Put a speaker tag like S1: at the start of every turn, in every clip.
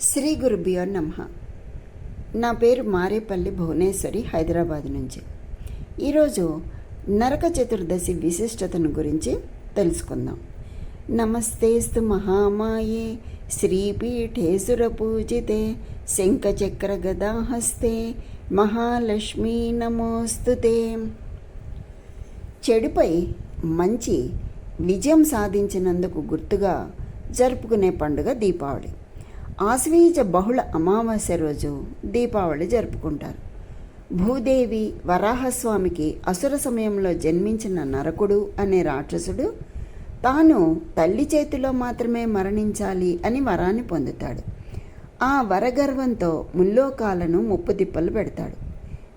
S1: శ్రీ గురుభ్యో నమ. నా పేరు మారేపల్లి భువనేశ్వరి హైదరాబాద్ నుంచి. ఈరోజు నరక చతుర్దశి విశిష్టతను గురించి తెలుసుకుందాం. నమస్తేస్తు మహామాయే శ్రీపీఠేశ్వర పూజితే శంఖచక్ర గదాహస్తే మహాలక్ష్మీ నమోస్తుతే. చెడుపై మంచి విజయం సాధించినందుకు గుర్తుగా జరుపుకునే పండుగ దీపావళి. ఆశ్వీజ బహుళ అమావాస్య రోజు దీపావళి జరుపుకుంటారు. భూదేవి వరాహస్వామికి అసుర సమయంలో జన్మించిన నరకుడు అనే రాక్షసుడు తాను తల్లి చేతిలో మాత్రమే మరణించాలి అని వరాన్ని పొందుతాడు. ఆ వరగర్వంతో ముల్లోకాలను ముప్పుతిప్పలు పెడతాడు.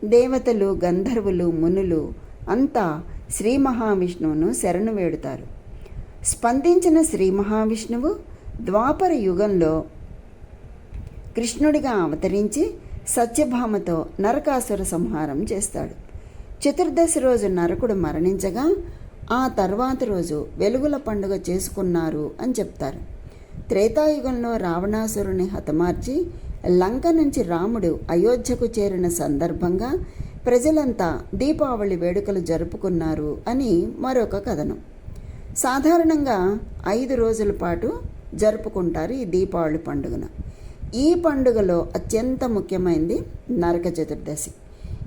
S1: దేవతలు గంధర్వులు మునులు అంతా శ్రీ మహావిష్ణువును శరణు వేడుతారు. స్పందించిన శ్రీ మహావిష్ణువు ద్వాపర యుగంలో కృష్ణుడిగా అవతరించి సత్యభామతో నరకాసుర సంహారం చేస్తాడు. చతుర్దశి రోజు నరకుడు మరణించగా ఆ తర్వాత రోజు వెలుగుల పండుగ చేసుకున్నారు అని చెప్తారు. త్రేతాయుగంలో రావణాసురుని హతమార్చి లంక నుంచి రాముడు అయోధ్యకు చేరిన సందర్భంగా ప్రజలంతా దీపావళి వేడుకలు జరుపుకున్నారు అని మరొక కథనం. సాధారణంగా ఐదు రోజుల పాటు జరుపుకుంటారు ఈ దీపావళి పండుగను. ఈ పండుగలో అత్యంత ముఖ్యమైనది నరక చతుర్దశి.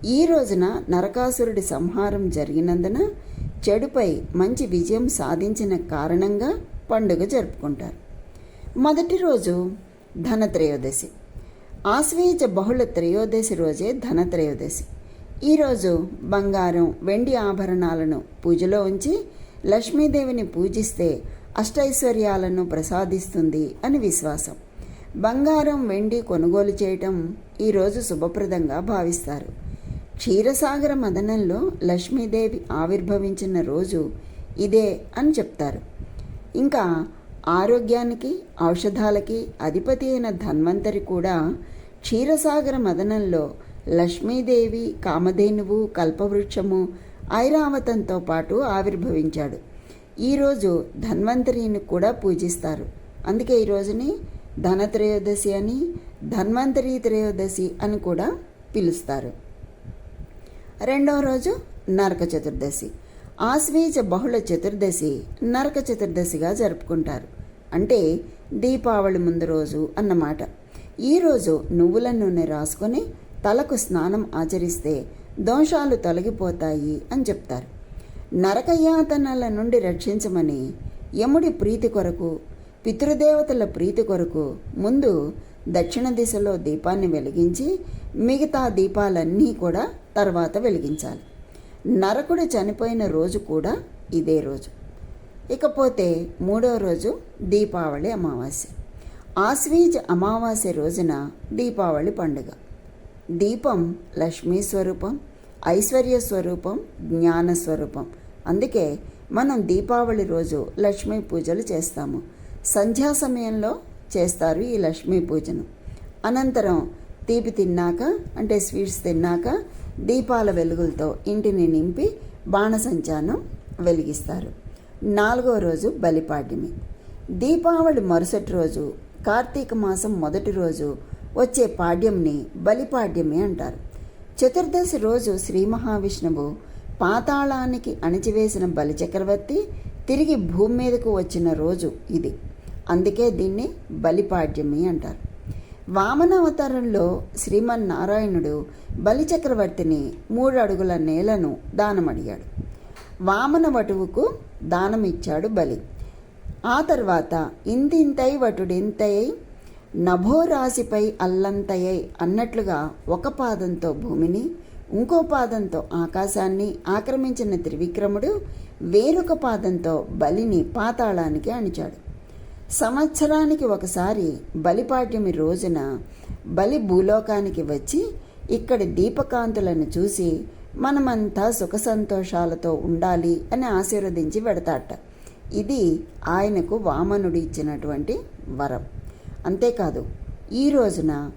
S1: ఈ రోజున నరకాసురుడి సంహారం జరిగినందున చెడుపై మంచి విజయం సాధించిన కారణంగా పండుగ జరుపుకుంటారు. మొదటి రోజు ధనత్రయోదశి. ఆశ్వీజ బహుళ త్రయోదశి రోజే ధనత్రయోదశి. ఈరోజు బంగారం వెండి ఆభరణాలను పూజలో ఉంచి లక్ష్మీదేవిని పూజిస్తే అష్టైశ్వర్యాలను ప్రసాదిస్తుంది అని విశ్వాసం. బంగారం వెండి కొనుగోలు చేయటం ఈరోజు శుభప్రదంగా భావిస్తారు. క్షీరసాగర మదనంలో లక్ష్మీదేవి ఆవిర్భవించిన రోజు ఇదే అని చెప్తారు. ఇంకా ఆరోగ్యానికి ఔషధాలకి అధిపతి అయిన ధన్వంతరి కూడా క్షీరసాగర మదనంలో లక్ష్మీదేవి కామధేనువు కల్పవృక్షము ఐరావతంతో పాటు ఆవిర్భవించాడు. ఈరోజు ధన్వంతరిని కూడా పూజిస్తారు. అందుకే ఈ రోజుని ధనత్రయోదశి అని ధన్వంతరి త్రయోదశి అని కూడా పిలుస్తారు. రెండవ రోజు నరక చతుర్దశి. ఆశ్వేజ బహుళ చతుర్దశి నరక చతుర్దశిగా జరుపుకుంటారు. అంటే దీపావళి ముందు రోజు అన్నమాట. ఈరోజు నువ్వుల నూనె రాసుకొని తలకు స్నానం ఆచరిస్తే దోషాలు తొలగిపోతాయి అని చెప్తారు. నరకయాతనల నుండి రక్షించమని యముడి ప్రీతి కొరకు పితృదేవతల ప్రీతి కొరకు ముందు దక్షిణ దిశలో దీపాన్ని వెలిగించి మిగతా దీపాలన్నీ కూడా తర్వాత వెలిగించాలి. నరకుడు చనిపోయిన రోజు కూడా ఇదే రోజు. ఇకపోతే మూడో రోజు దీపావళి అమావాస్య. ఆశ్వీజ్ అమావాస్య రోజున దీపావళి పండుగ. దీపం లక్ష్మీ స్వరూపం ఐశ్వర్య స్వరూపం జ్ఞాన స్వరూపం. అందుకే మనం దీపావళి రోజు లక్ష్మీ పూజలు చేస్తాము. సంధ్యా సమయంలో చేస్తారు ఈ లక్ష్మీ పూజను. అనంతరం తీపి తిన్నాక అంటే స్వీట్స్ తిన్నాక దీపాల వెలుగులతో ఇంటిని నింపి బాణసంచానం వెలిగిస్తారు. నాలుగో రోజు బలిపాడ్యమి. దీపావళి మరుసటి రోజు కార్తీక మాసం మొదటి రోజు వచ్చే పాడ్యంని బలిపాడ్యమి అంటారు. చతుర్దశి రోజు శ్రీ మహావిష్ణువు పాతాళానికి అణిచివేసిన బలిచక్రవర్తి తిరిగి భూమి మీదకు వచ్చిన రోజు ఇది. అందుకే దీన్ని బలిపాడ్యమి అంటారు. వామనావతారంలో శ్రీమన్నారాయణుడు బలిచక్రవర్తిని మూడు అడుగుల నేలను దానమడిగాడు. వామన వటువుకు దానమిచ్చాడు బలి. ఆ తర్వాత ఇంతింతై వటుడింతయై నభోరాశిపై అల్లంతయై అన్నట్లుగా ఒక పాదంతో భూమిని ఇంకో పాదంతో ఆకాశాన్ని ఆక్రమించిన త్రివిక్రముడు వేరొక పాదంతో బలిని పాతాళానికి అణిచాడు. సంవత్సరానికి ఒకసారి బలిపాడ్యమి రోజున బలి భూలోకానికి వచ్చి ఇక్కడి దీపకాంతులను చూసి మనమంతా సుఖ సంతోషాలతో ఉండాలి అని ఆశీర్వదించి పెడతాట ఇది ఆయనకు వామనుడు ఇచ్చినటువంటి వరం. అంతేకాదు ఈ రోజున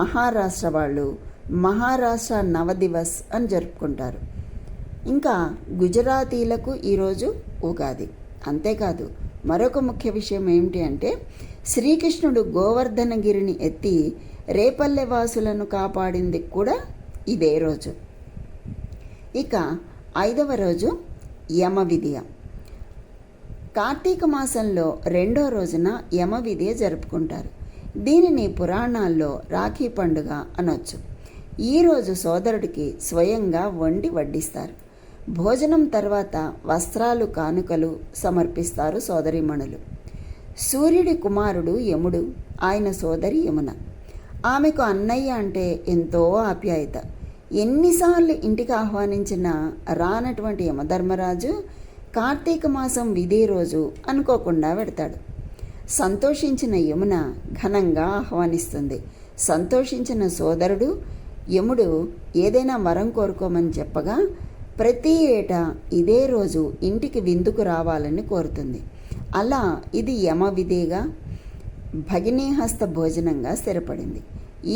S1: మహారాష్ట్ర వాళ్ళు మహారాష్ట్ర నవదివస్ అని జరుపుకుంటారు. ఇంకా గుజరాతీలకు ఈరోజు ఉగాది. అంతేకాదు మరొక ముఖ్య విషయం ఏమిటి అంటే శ్రీకృష్ణుడు గోవర్ధనగిరిని ఎత్తి రేపల్లె వాసులను కాపాడింది కూడా ఇదే రోజు. ఇక ఐదవ రోజు యమ కార్తీక మాసంలో రెండో రోజున యమ జరుపుకుంటారు. దీనిని పురాణాల్లో రాఖీ పండుగ అనొచ్చు. ఈరోజు సోదరుడికి స్వయంగా వండి వడ్డిస్తారు. భోజనం తర్వాత వస్త్రాలు కానుకలు సమర్పిస్తారు సోదరిమణులు. సూర్యుడి కుమారుడు యముడు ఆయన సోదరి యమున. ఆమెకు అన్నయ్య అంటే ఎంతో ఆప్యాయత. ఎన్నిసార్లు ఇంటికి ఆహ్వానించినా రానటువంటి యమధర్మరాజు కార్తీక మాసం విధి రోజు అనుకోకుండా పెడతాడు సంతోషించిన యమున ఘనంగా ఆహ్వానిస్తుంది. సంతోషించిన సోదరుడు యముడు ఏదైనా వరం కోరుకోమని చెప్పగా ప్రతి ఏటా ఇదే రోజు ఇంటికి విందుకు రావాలని కోరుతుంది. అలా ఇది యమ విధిగా భగినీహస్త భోజనంగా స్థిరపడింది.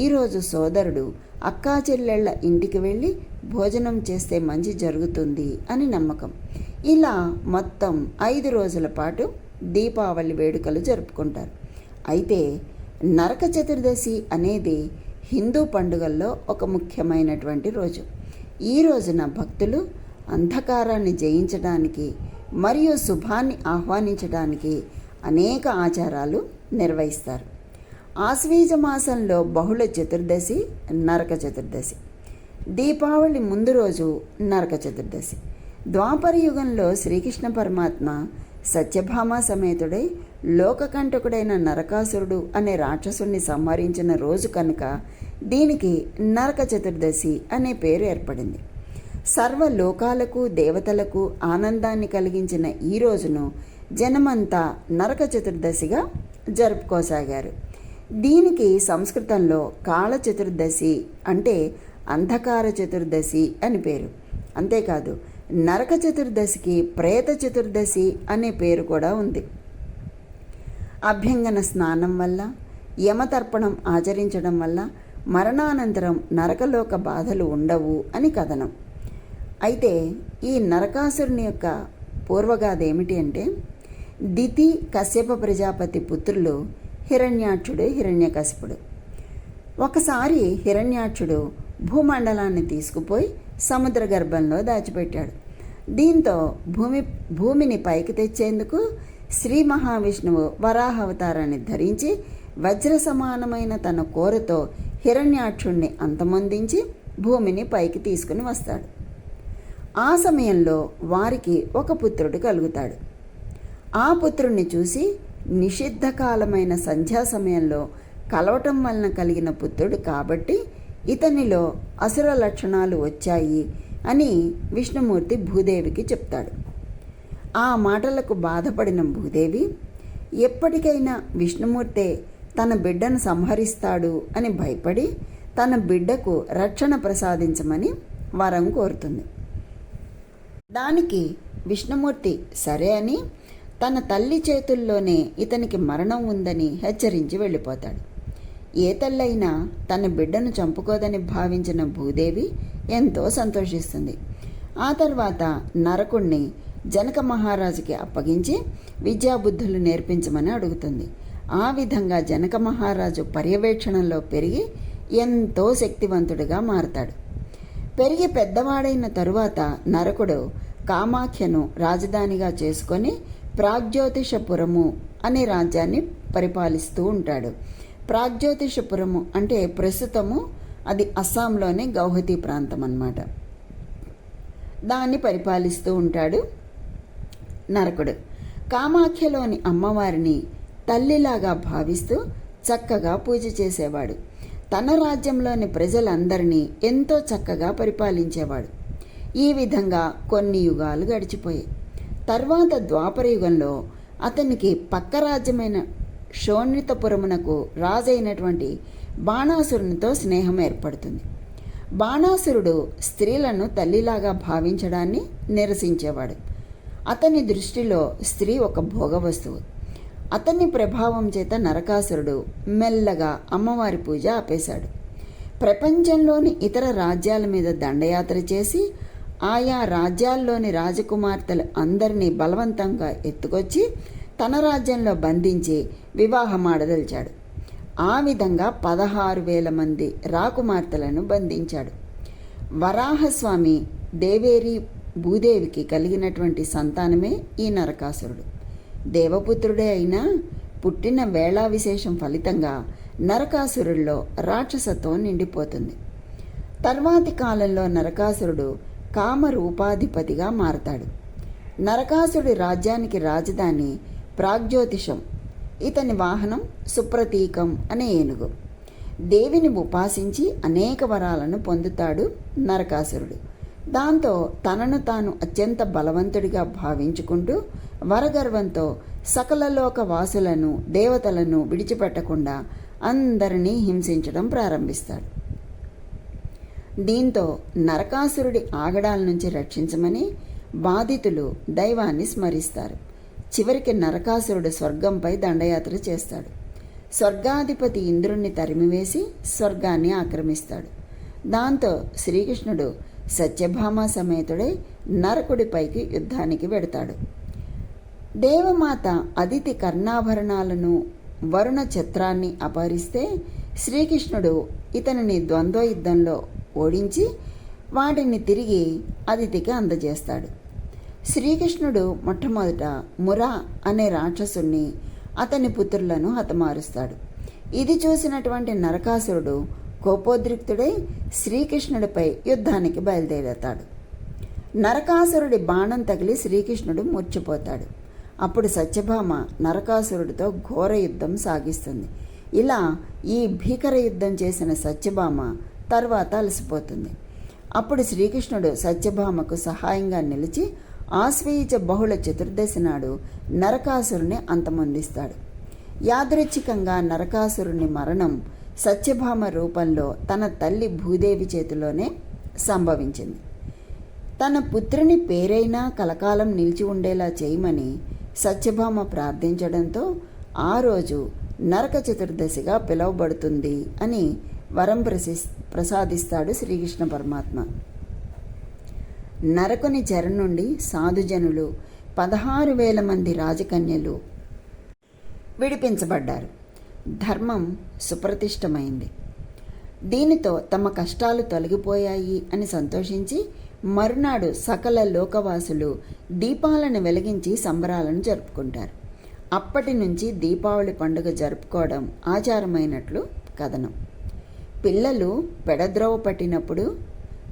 S1: ఈరోజు సోదరుడు అక్కా చెల్లెళ్ళ ఇంటికి వెళ్ళి భోజనం చేస్తే మంచి జరుగుతుంది అని నమ్మకం. ఇలా మొత్తం ఐదు రోజుల పాటు దీపావళి వేడుకలు జరుపుకుంటారు. అయితే నరక చతుర్దశి అనేది హిందూ పండుగల్లో ఒక ముఖ్యమైనటువంటి రోజు. ఈ రోజున భక్తులు అంధకారాన్ని జయించడానికి మరియు శుభాన్ని ఆహ్వానించడానికి అనేక ఆచారాలు నిర్వహిస్తారు. ఆశ్వీజ మాసంలో బహుళ చతుర్దశి నరక చతుర్దశి. దీపావళి ముందు రోజు నరక చతుర్దశి. ద్వాపర యుగంలో శ్రీకృష్ణ పరమాత్మ సత్యభామ సమేతుడై లోకకంటకుడైన నరకాసురుడు అనే రాక్షసుణ్ణి సంహరించిన రోజు కనుక దీనికి నరక చతుర్దశి అనే పేరు ఏర్పడింది. సర్వలోకాలకు దేవతలకు ఆనందాన్ని కలిగించిన ఈ రోజును జనమంతా నరక చతుర్దశిగా జరుపుకోసాగారు. దీనికి సంస్కృతంలో కాళ చతుర్దశి అంటే అంధకార చతుర్దశి అని పేరు. అంతేకాదు నరక చతుర్దశికి ప్రేత చతుర్దశి అనే పేరు కూడా ఉంది. అభ్యంగన స్నానం వల్ల యమతర్పణం ఆచరించడం వల్ల మరణానంతరం నరకలోక బాధలు ఉండవు అని కథనం. అయితే ఈ నరకాసురుని యొక్క పూర్వగాథ ఏమిటి అంటే దితి కశ్యప ప్రజాపతి పుత్రులు హిరణ్యాక్షుడు హిరణ్యకశపుడు. ఒకసారి హిరణ్యాక్షుడు భూమండలాన్ని తీసుకుపోయి సముద్ర గర్భంలో దాచిపెట్టాడు. దీంతో భూమి భూమిని పైకి తెచ్చేందుకు శ్రీ మహావిష్ణువు వరాహ అవతారాన్ని ధరించి వజ్ర సమానమైన తన కోరతో హిరణ్యాక్షుణ్ణి అంతమొందించి భూమిని పైకి తీసుకుని వస్తాడు. ఆ సమయంలో వారికి ఒక పుత్రుడు కలుగుతాడు. ఆ పుత్రుణ్ణి చూసి నిషిద్ధకాలమైన సంధ్యా సమయంలో కలవటం వలన కలిగిన పుత్రుడు కాబట్టి ఇతనిలో అసుర లక్షణాలు వచ్చాయి అని విష్ణుమూర్తి భూదేవికి చెప్తాడు. ఆ మాటలకు బాధపడిన భూదేవి ఎప్పటికైనా విష్ణుమూర్తే తన బిడ్డను సంహరిస్తాడు అని భయపడి తన బిడ్డకు రక్షణ ప్రసాదించమని వరం కోరుతుంది. దానికి విష్ణుమూర్తి సరే అని తన తల్లి చేతుల్లోనే ఇతనికి మరణం ఉందని హెచ్చరించి వెళ్ళిపోతాడు. ఏ తల్లైనా తన బిడ్డను చంపుకోదని భావించిన భూదేవి ఎంతో సంతోషిస్తుంది. ఆ తర్వాత నరకుణ్ణి జనక మహారాజుకి అప్పగించి విద్యాబుద్ధులు నేర్పించమని అడుగుతుంది. ఆ విధంగా జనక మహారాజు పర్యవేక్షణలో పెరిగి ఎంతో శక్తివంతుడిగా మారతాడు. పెరిగి పెద్దవాడైన తరువాత నరకుడు కామాఖ్యను రాజధానిగా చేసుకొని ప్రాగ్జ్యోతిషపురము అనే రాజ్యాన్ని పరిపాలిస్తూ ఉంటాడు. ప్రాగ్జ్యోతిషపురము అంటే ప్రస్తుతము అది అస్సాంలోని గౌహతి ప్రాంతం అన్నమాట దాన్ని పరిపాలిస్తూ ఉంటాడు నరకుడు. కామాఖ్యలోని అమ్మవారిని తల్లిలాగా భావిస్తూ చక్కగా పూజ చేసేవాడు. తన రాజ్యంలోని ప్రజలందరినీ ఎంతో చక్కగా పరిపాలించేవాడు. ఈ విధంగా కొన్ని యుగాలు గడిచిపోయాయి. తర్వాత ద్వాపర యుగంలో అతనికి పక్క రాజ్యమైన షోణితపురమునకు రాజైనటువంటి బాణాసురునితో స్నేహం ఏర్పడుతుంది. బాణాసురుడు స్త్రీలను తల్లిలాగా భావించడాన్ని నిరసించేవాడు. అతని దృష్టిలో స్త్రీ ఒక భోగ అతన్ని అతని ప్రభావం చేత నరకాసురుడు మెల్లగా అమ్మవారి పూజ ఆపేశాడు. ప్రపంచంలోని ఇతర రాజ్యాల మీద దండయాత్ర చేసి ఆయా రాజ్యాల్లోని రాజకుమార్తెలు అందరినీ బలవంతంగా ఎత్తుకొచ్చి తన రాజ్యంలో బంధించి వివాహమాడదలిచాడు. ఆ విధంగా పదహారు వేల మంది రాకుమార్తెలను బంధించాడు. వరాహస్వామి దేవేరి భూదేవికి కలిగినటువంటి సంతానమే ఈ నరకాసురుడు. దేవపుత్రుడే అయినా పుట్టిన వేళా విశేషం ఫలితంగా నరకాసురుల్లో రాక్షసత్వం నిండిపోతుంది. తర్వాతి కాలంలో నరకాసురుడు కామరూపాధిపతిగా మారతాడు. నరకాసురుడి రాజ్యానికి రాజధాని ప్రాగ్జ్యోతిషం. ఇతని వాహనం సుప్రతీకం అనే ఏనుగు. దేవిని ఉపాసించి అనేక వరాలను పొందుతాడు నరకాసురుడు. దాంతో తనను తాను అత్యంత బలవంతుడిగా భావించుకుంటూ వరగర్వంతో సకల లోక వాసులను దేవతలను విడిచిపెట్టకుండా అందరినీ హింసించడం ప్రారంభిస్తాడు. దీంతో నరకాసురుడి ఆగడాల నుంచి రక్షించమని బాధితులు దైవాన్ని స్మరిస్తారు. చివరికి నరకాసురుడు స్వర్గంపై దండయాత్ర చేస్తాడు. స్వర్గాధిపతి ఇంద్రుణ్ణి తరిమివేసి స్వర్గాన్ని ఆక్రమిస్తాడు. దాంతో శ్రీకృష్ణుడు సత్యభామ సమేతుడై నరకుడిపైకి యుద్ధానికి వెడతాడు. దేవమాత అదితి కర్ణాభరణాలను వరుణ ఛత్రాన్ని అపహరిస్తే శ్రీకృష్ణుడు ఇతనిని ద్వంద్వ యుద్ధంలో ఓడించి వాటిని తిరిగి అదితికి అందజేస్తాడు. శ్రీకృష్ణుడు మొట్టమొదట మురా అనే రాక్షసుణ్ణి అతని పుత్రులను హతమారుస్తాడు. ఇది చూసినటువంటి నరకాసురుడు కోపోద్రిక్తుడై శ్రీకృష్ణుడిపై యుద్ధానికి బయలుదేరతాడు. నరకాసురుడి బాణం తగిలి శ్రీకృష్ణుడు మూర్చిపోతాడు. అప్పుడు సత్యభామ నరకాసురుడితో ఘోర యుద్ధం సాగిస్తుంది. ఇలా ఈ భీకర యుద్ధం చేసిన సత్యభామ తర్వాత అలసిపోతుంది. అప్పుడు శ్రీకృష్ణుడు సత్యభామకు సహాయంగా నిలిచి ఆశ్వయుజ బహుళ చతుర్దశి నాడు నరకాసురుని అంతమొందిస్తాడు. యాదృచ్ఛికంగా నరకాసురుని మరణం సత్యభామ రూపంలో తన తల్లి భూదేవి చేతిలోనే సంభవించింది. తన పుత్రుని పేరైనా కలకాలం నిలిచి ఉండేలా చేయమని సత్యభామ ప్రార్థించడంతో ఆ రోజు నరక చతుర్దశిగా పిలువబడుతుంది అని వరం ప్రసి ప్రసాదిస్తాడు శ్రీకృష్ణ పరమాత్మ. నరకుని చెర నుండి సాధుజనులు పదహారు వేల మంది రాజకన్యలు విడిపించబడ్డారు. ధర్మం సుప్రతిష్టమైంది. దీనితో తమ కష్టాలు తొలగిపోయాయి అని సంతోషించి మరునాడు సకల లోకవాసులు దీపాలను వెలిగించి సంబరాలను జరుపుకుంటారు. అప్పటి నుంచి దీపావళి పండుగ జరుపుకోవడం ఆచారమైనట్లు కథనం. పిల్లలు పెడద్రోవ పట్టినప్పుడు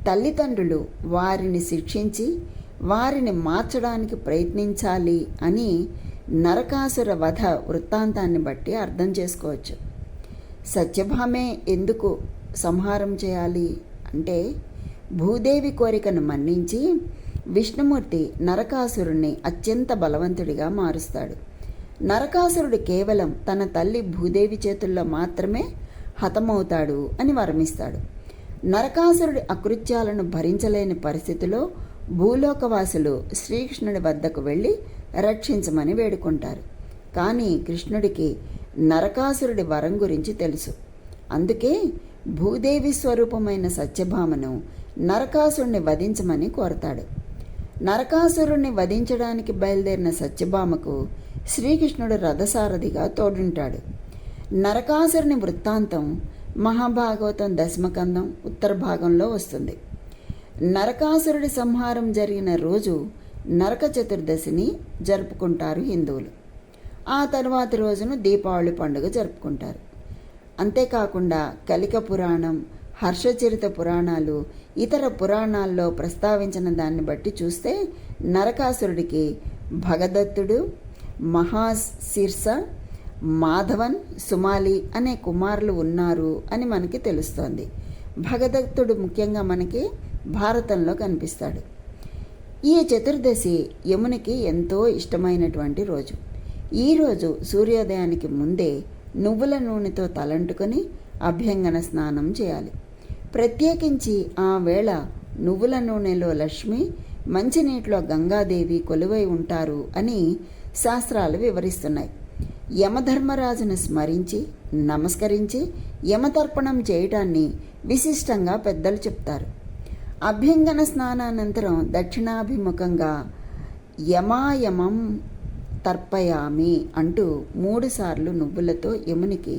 S1: తల్లిదండ్రులు వారిని శిక్షించి వారిని మార్చడానికి ప్రయత్నించాలి అని నరకాసుర వధ వృత్తాంతాన్ని బట్టి అర్థం చేసుకోవచ్చు. సత్యభామే ఎందుకు సంహారం చేయాలి? అంటే భూదేవి కోరికను మన్నించి విష్ణుమూర్తి నరకాసురుణ్ణి అత్యంత బలవంతుడిగా మారుస్తాడు. నరకాసురుడు కేవలం తన తల్లి భూదేవి చేతుల్లో మాత్రమే హతమవుతాడు అని వరమిస్తాడు. నరకాసురుడి అకృత్యాలను భరించలేని పరిస్థితిలో భూలోకవాసులు శ్రీకృష్ణుడి వద్దకు వెళ్ళి రక్షించమని వేడుకుంటారు. కానీ కృష్ణుడికి నరకాసురుడి వరం గురించి తెలుసు. అందుకే భూదేవి స్వరూపమైన సత్యభామను నరకాసురుణ్ణి వధించమని కోరతాడు. నరకాసురుణ్ణి వధించడానికి బయలుదేరిన సత్యభామకు శ్రీకృష్ణుడు రథసారథిగా తోడుంటాడు. నరకాసురుని వృత్తాంతం మహాభాగవతం దశమకందం ఉత్తర భాగంలో వస్తుంది. నరకాసురుడి సంహారం జరిగిన రోజు నరక చతుర్దశిని జరుపుకుంటారు హిందువులు. ఆ తర్వాత రోజును దీపావళి పండుగ జరుపుకుంటారు. అంతేకాకుండా కలిక పురాణం హర్షచరిత పురాణాలు ఇతర పురాణాల్లో ప్రస్తావించిన దాన్ని బట్టి చూస్తే నరకాసురుడికి భగదత్తుడు మహాశీర్ష మాధవన్ సుమాలి అనే కుమారులు ఉన్నారు అని మనకి తెలుస్తోంది. భగదత్తుడు ముఖ్యంగా మనకి భారతంలో కనిపిస్తాడు. ఈ చతుర్దశి యమునికి ఎంతో ఇష్టమైనటువంటి రోజు. ఈరోజు సూర్యోదయానికి ముందే నువ్వుల నూనెతో తలంటుకొని అభ్యంగన స్నానం చేయాలి. ప్రత్యేకించి ఆ వేళ నువ్వుల నూనెలో లక్ష్మి మంచినీటిలో గంగాదేవి కొలువై ఉంటారు అని శాస్త్రాలు వివరిస్తున్నాయి. యమధర్మరాజును స్మరించి నమస్కరించి యమతర్పణం చేయటాన్ని విశిష్టంగా పెద్దలు చెప్తారు. అభ్యంగన స్నానానంతరం దక్షిణాభిముఖంగా యమాయమం తర్పయామి అంటూ మూడుసార్లు నువ్వులతో యమునికి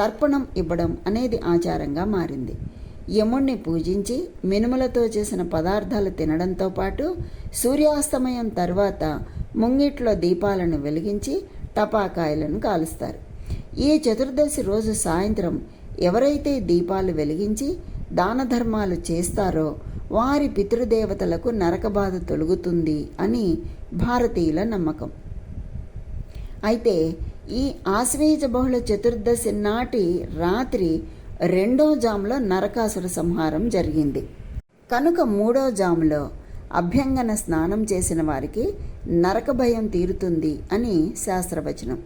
S1: తర్పణం ఇవ్వడం అనేది ఆచారంగా మారింది. యముణ్ణి పూజించి మినుములతో చేసిన పదార్థాలు తినడంతో పాటు సూర్యాస్తమయం తర్వాత ముంగిట్లో దీపాలను వెలిగించి టపాకాయలను కాలుస్తారు. ఈ చతుర్దశి రోజు సాయంత్రం ఎవరైతే దీపాలు వెలిగించి దాన ధర్మాలు చేస్తారో వారి పితృదేవతలకు నరకబాధ తొలుగుతుంది అని భారతీయుల నమ్మకం. అయితే ఈ ఆశ్వేజ బహుళ చతుర్దశి నాటి రాత్రి రెండో జాములో నరకాసుర సంహారం జరిగింది. కనుక మూడో జాములో అభ్యంగన స్నానం చేసిన వారికి నరక భయం తీరుతుంది అని శాస్త్రవచనం.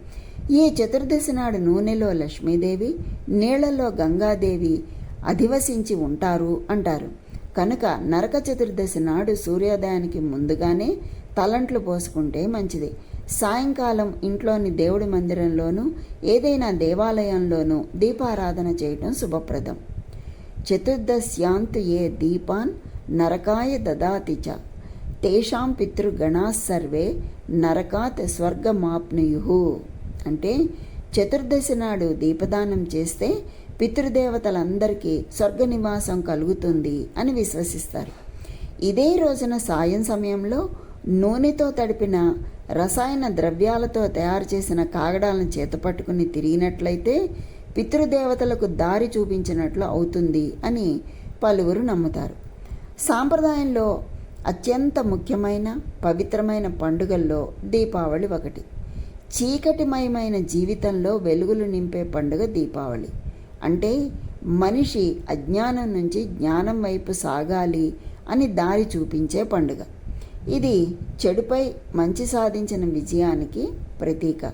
S1: ఈ చతుర్దశి నాడు నూనెలో లక్ష్మీదేవి నీళ్ళలో గంగాదేవి అధివసించి ఉంటారు అంటారు. కనుక నరక చతుర్దశి నాడు సూర్యోదయానికి ముందుగానే తలంట్లు పోసుకుంటే మంచిది. సాయంకాలం ఇంట్లోని దేవుడి మందిరంలోనూ ఏదైనా దేవాలయంలోనూ దీపారాధన చేయటం శుభప్రదం. చతుర్దశ్యాంతు ఏ దీపాన్ నరకాయ దదాతి చ. తేషాం పితృగణా సర్వే నరకాత్ స్వర్గమాప్నుయు. అంటే చతుర్దశి నాడు దీపదానం చేస్తే పితృదేవతలందరికీ స్వర్గ నివాసం కలుగుతుంది అని విశ్వసిస్తారు. ఇదే రోజున సాయం సమయంలో నూనెతో తడిపిన రసాయన ద్రవ్యాలతో తయారు చేసిన కాగడాలను చేతపట్టుకుని తిరిగినట్లయితే పితృదేవతలకు దారి చూపించినట్లు అవుతుంది అని పలువురు నమ్ముతారు. సాంప్రదాయంలో అత్యంత ముఖ్యమైన పవిత్రమైన పండుగల్లో దీపావళి ఒకటి. చీకటిమయమైన జీవితంలో వెలుగులు నింపే పండుగ దీపావళి. అంటే మనిషి అజ్ఞానం నుంచి జ్ఞానం వైపు సాగాలి అని దారి చూపించే పండుగ. ఇది చెడుపై మంచి సాధించిన విజయానికి ప్రతీక.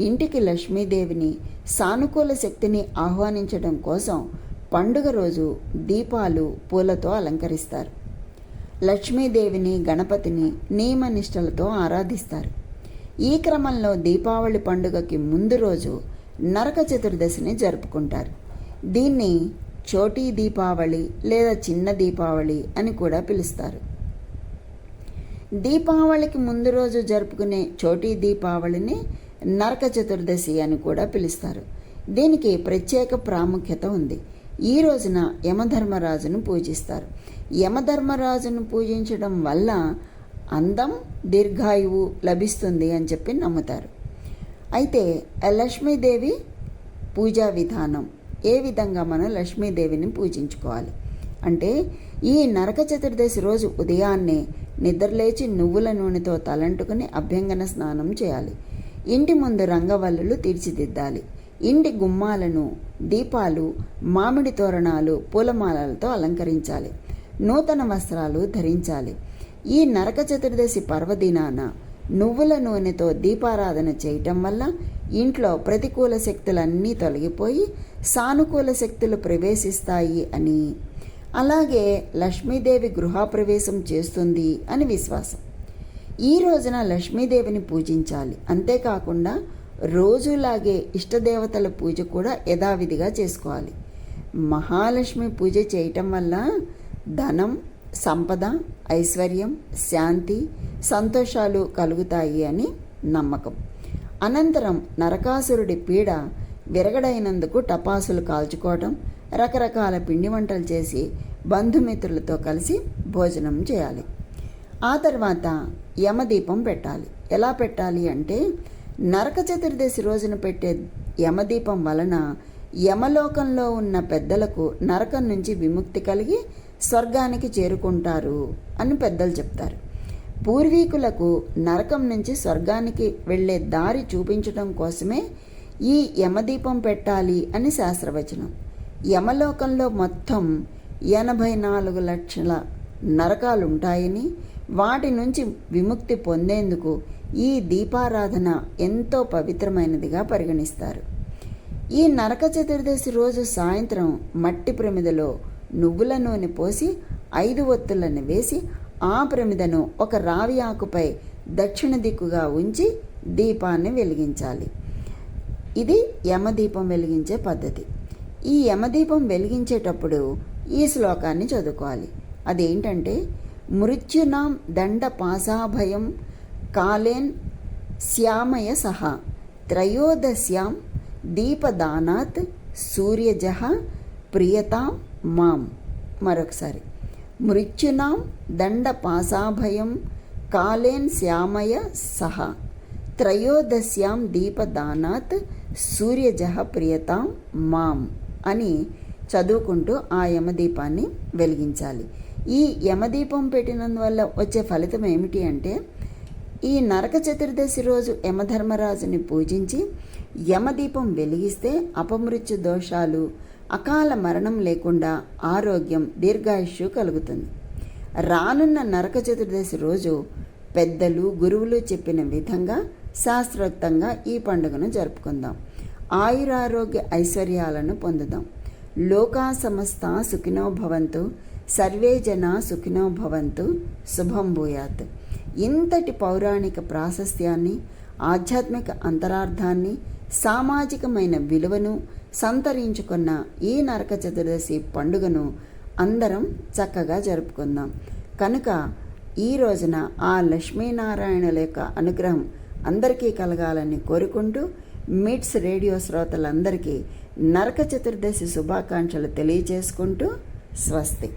S1: ఇంటికి లక్ష్మీదేవిని సానుకూల శక్తిని ఆహ్వానించడం కోసం పండుగ రోజు దీపాలు పూలతో అలంకరిస్తారు. లక్ష్మీదేవిని గణపతిని నియమనిష్టలతో ఆరాధిస్తారు. ఈ క్రమంలో దీపావళి పండుగకి ముందు రోజు నరక చతుర్దశిని జరుపుకుంటారు. దీన్ని చోటీ దీపావళి లేదా చిన్న దీపావళి అని కూడా పిలుస్తారు. దీపావళికి ముందు రోజు జరుపుకునే చోటీ దీపావళిని నరక చతుర్దశి అని కూడా పిలుస్తారు. దీనికి ప్రత్యేక ప్రాముఖ్యత ఉంది. ఈ రోజున యమధర్మరాజును పూజిస్తారు. యమధర్మరాజును పూజించడం వల్ల అందం దీర్ఘాయువు లభిస్తుంది అని చెప్పి నమ్ముతారు. అయితే లక్ష్మీదేవి పూజా విధానం ఏ విధంగా మనం లక్ష్మీదేవిని పూజించుకోవాలి? అంటే ఈ నరక చతుర్దశి రోజు ఉదయాన్నే నిద్రలేచి నువ్వుల నూనెతో తలంటుకుని అభ్యంగన స్నానం చేయాలి. ఇంటి ముందు రంగవల్లులు తీర్చిదిద్దాలి. ఇంటి గుమ్మాలను దీపాలు మామిడి తోరణాలు పూలమాలలతో అలంకరించాలి. నూతన వస్త్రాలు ధరించాలి. ఈ నరక చతుర్దశి పర్వదినాన నువ్వుల నూనెతో దీపారాధన చేయటం వల్ల ఇంట్లో ప్రతికూల శక్తులన్నీ తొలగిపోయి సానుకూల శక్తులు ప్రవేశిస్తాయి అని. అలాగే లక్ష్మీదేవి గృహప్రవేశం చేస్తుంది అని విశ్వాసం. ఈ రోజున లక్ష్మీదేవిని పూజించాలి. అంతేకాకుండా రోజులాగే ఇష్టదేవతల పూజ కూడా యథావిధిగా చేసుకోవాలి. మహాలక్ష్మి పూజ చేయటం వల్ల ధనం సంపద ఐశ్వర్యం శాంతి సంతోషాలు కలుగుతాయి అని నమ్మకం. అనంతరం నరకాసురుడి పీడ విరగడైనందుకు టపాసులు కాల్చుకోవటం రకరకాల పిండి వంటలు చేసి బంధుమిత్రులతో కలిసి భోజనం చేయాలి. ఆ తర్వాత యమదీపం పెట్టాలి. ఎలా పెట్టాలి అంటే నరక చతుర్దశి రోజున పెట్టే యమదీపం వలన యమలోకంలో ఉన్న పెద్దలకు నరకం నుంచి విముక్తి కలిగి స్వర్గానికి చేరుకుంటారు అని పెద్దలు చెప్తారు. పూర్వీకులకు నరకం నుంచి స్వర్గానికి వెళ్ళే దారి చూపించడం కోసమే ఈ యమదీపం పెట్టాలి అని శాస్త్రవచనం. యమలోకంలో మొత్తం ఎనభై నాలుగు లక్షల నరకాలుంటాయని వాటి నుంచి విముక్తి పొందేందుకు ఈ దీపారాధన ఎంతో పవిత్రమైనదిగా పరిగణిస్తారు. ఈ నరక చతుర్దశి రోజు సాయంత్రం మట్టి ప్రమిదలో నువ్వుల నూనె పోసి ఐదు ఒత్తులను వేసి ఆ ప్రమిదను ఒక రావి ఆకుపై దక్షిణ దిక్కుగా ఉంచి దీపాన్ని వెలిగించాలి. ఇది యమదీపం వెలిగించే పద్ధతి. ఈ యమదీపం వెలిగించేటప్పుడు ఈ శ్లోకాన్ని చదువుకోవాలి. అదేంటంటే మృత్యునాం దండ పాసాభయం కాలేన్ శ్యామయ సహా త్రయోదశ్యాం దీపదానాత్ సూర్యజ ప్రియతాం మాం. మరొకసారి. మృత్యునాం దండపాసాభయం కాలేన్ శ్యామయ సహ. త్రయోదశ్యాం దీపదానాత్ సూర్యజహ ప్రియతాం మాం అని చదువుకుంటూ ఆ యమదీపాన్ని వెలిగించాలి. ఈ యమదీపం పెట్టినందువల్ల వచ్చే ఫలితం ఏమిటి అంటే ఈ నరక చతుర్దశి రోజు యమధర్మరాజుని పూజించి యమదీపం వెలిగిస్తే అపమృత్యు దోషాలు అకాల మరణం లేకుండా ఆరోగ్యం దీర్ఘాయుష్యు కలుగుతుంది. రానున్న నరక చతుర్దశి రోజు పెద్దలు గురువులు చెప్పిన విధంగా శాస్త్రోక్తంగా ఈ పండుగను జరుపుకుందాం. ఆయురారోగ్య ఐశ్వర్యాలను పొందుదాం. లోకా సమస్త సుఖినో భవంతు సర్వే జన సుఖినో భవంతు శుభం భూయాత్. ఇంతటి పౌరాణిక ప్రాశస్త్యాన్ని ఆధ్యాత్మిక అంతరార్థాన్ని సామాజికమైన విలువను సంతరించుకున్న ఈ నరక చతుర్దశి పండుగను అందరం చక్కగా జరుపుకుందాం. కనుక ఈ రోజున ఆ లక్ష్మీనారాయణుల యొక్క అనుగ్రహం అందరికీ కలగాలని కోరుకుంటూ మిట్స్ రేడియో శ్రోతలందరికీ నరక చతుర్దశి శుభాకాంక్షలు తెలియజేసుకుంటూ స్వస్తి.